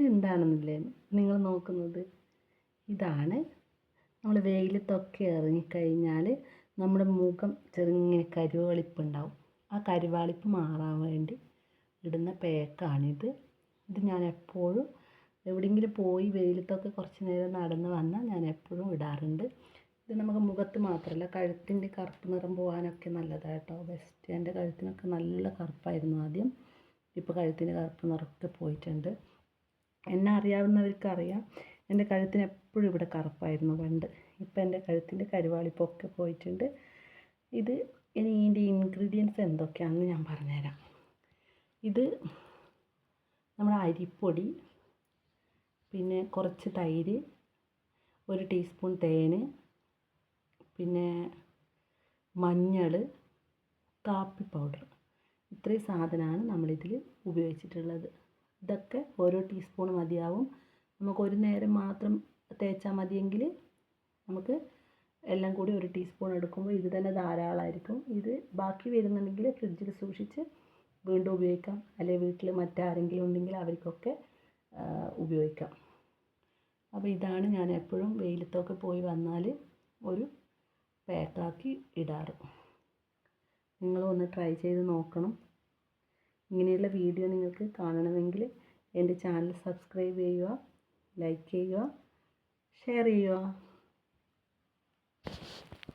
ഇതെന്താണെന്നില്ലേ നിങ്ങൾ നോക്കുന്നത്? ഇതാണ്. നമ്മൾ വെയിലത്തൊക്കെ ഇറങ്ങിക്കഴിഞ്ഞാൽ നമ്മുടെ മുഖം ചെറുങ്ങനെ കരുവാളിപ്പുണ്ടാവും. ആ കരുവാളിപ്പ് മാറാൻ വേണ്ടി ഇടുന്ന പേക്കാണിത്. ഇത് ഞാൻ എപ്പോഴും എവിടെയെങ്കിലും പോയി വെയിലത്തൊക്കെ കുറച്ച് നേരം നടന്ന് വന്നാൽ ഞാൻ എപ്പോഴും ഇടാറുണ്ട്. ഇത് നമുക്ക് മുഖത്ത് മാത്രമല്ല കഴുത്തിന്റെ കറുപ്പ് നിറം പോകാനൊക്കെ നല്ലതാണ് കേട്ടോ ബെസ്റ്റ് എന്റെ കഴുത്തിനൊക്കെ നല്ല കറുപ്പായിരുന്നു ആദ്യം. ഇപ്പോൾ കഴുത്തിന്റെ കറുപ്പ് നിറമൊക്കെ പോയിട്ടുണ്ട്. എന്നെ അറിയാവുന്നവർക്ക് അറിയാം. എന്റെ കഴുത്തിന് എപ്പോഴും ഇവിടെ കറുപ്പായിരുന്നു പണ്ട്. ഇപ്പം എന്റെ കഴുത്തിന്റെ കരുവാളിപ്പൊക്കെ പോയിട്ടുണ്ട്. ഇത് ഇനി ഇതിന്റെ ഇൻഗ്രീഡിയൻസ് എന്തൊക്കെയാണെന്ന് ഞാൻ പറഞ്ഞുതരാം. ഇത് നമ്മുടെ അരിപ്പൊടി പിന്നെ കുറച്ച് തൈര് ഒരു ടീസ്പൂൺ തേൻ പിന്നെ മഞ്ഞൾ കാപ്പി പൗഡർ. ഇത്രയും സാധനമാണ് നമ്മളിതിൽ ഉപയോഗിച്ചിട്ടുള്ളത്. ഇതൊക്കെ ഓരോ ടീസ്പൂൺ മതിയാവും. നമുക്ക് ഒരു നേരം മാത്രം തേച്ചാൽ മതിയെങ്കിൽ നമുക്ക് എല്ലാം കൂടി ഒരു ടീസ്പൂൺ എടുക്കുമ്പോൾ ഇത് തന്നെ ധാരാളമായിരിക്കും ഇത് ബാക്കി വരുന്നുണ്ടെങ്കിൽ ഫ്രിഡ്ജിൽ സൂക്ഷിച്ച് വീണ്ടും ഉപയോഗിക്കാം. അല്ലെങ്കിൽ വീട്ടിൽ മറ്റാരെങ്കിലും ഉണ്ടെങ്കിൽ അവർക്കൊക്കെ ഉപയോഗിക്കാം. അപ്പോൾ ഇതാണ് ഞാൻ എപ്പോഴും വെയിലത്തൊക്കെ പോയി വന്നാൽ ഒരു പാക്കാക്കി ഇടാറ്. നിങ്ങളും ഒന്ന് ട്രൈ ചെയ്ത് നോക്കണം. ഇങ്ങനെയുള്ള വീഡിയോ നിങ്ങൾക്ക് കാണണമെങ്കിൽ എന്റെ ചാനൽ സബ്സ്ക്രൈബ് ചെയ്യുക ലൈക്ക് ചെയ്യുക ഷെയർ ചെയ്യുക.